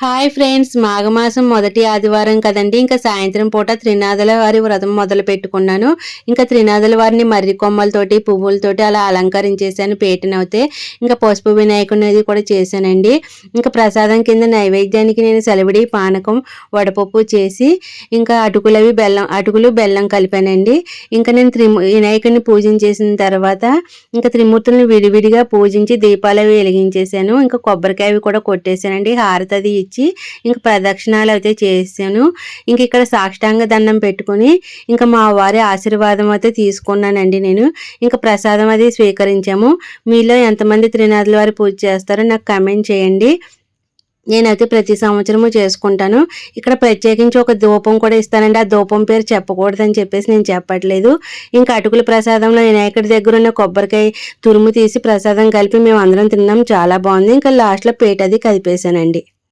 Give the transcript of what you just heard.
Hi friends మాఘమాసం మొదటి ఆదివారం కదండి. ఇంకా సాయంత్రం పూట త్రినాథుల వారి వ్రతం మొదలు పెట్టుకున్నాను. ఇంకా త్రినాథుల వారిని మర్రి కొమ్మలతోటి పువ్వులతోటి అలా అలంకరించేసాను పేటనవుతే ఇంకా పసుపు వినాయకుని అది కూడా చేశానండి. ఇంకా ప్రసాదం కింద నైవేద్యానికి నేను సెలవిడి పానకం వడపప్పు చేసి ఇంకా అటుకులవి బెల్లం అటుకులు బెల్లం కలిపానండి. ఇంకా నేను త్రి వినాయకుడిని పూజించేసిన తర్వాత ఇంకా త్రిమూర్తులను విడివిడిగా పూజించి దీపాలు అవి వెలిగించేసాను ఇంకా కొబ్బరికాయవి కూడా కొట్టేశానండి. హారతది అది ఇచ్చి ఇంకా ప్రదక్షిణాలు అయితే చేశాను. ఇంక ఇక్కడ సాష్టాంగ దండం పెట్టుకొని ఇంకా మా వారి ఆశీర్వాదం అయితే తీసుకున్నానండి నేను. ఇంకా ప్రసాదం అది స్వీకరించాము. మీలో ఎంతమంది త్రినాథుల వారి పూజ చేస్తారో నాకు కమెంట్ చేయండి. నేనైతే ప్రతి సంవత్సరము చేసుకుంటాను. ఇక్కడ ప్రత్యేకించి ఒక ధూపం కూడా ఇస్తానండి. ఆ ధూపం పేరు చెప్పకూడదని చెప్పేసి నేను చెప్పట్లేదు. ఇంకా అటుకుల ప్రసాదంలో వినాయకుడి దగ్గర ఉన్న కొబ్బరికాయ తురుము తీసి ప్రసాదం కలిపి మేము అందరం తిన్నాం. చాలా బాగుంది. ఇంకా లాస్ట్లో పేట అది కలిపేశానండి.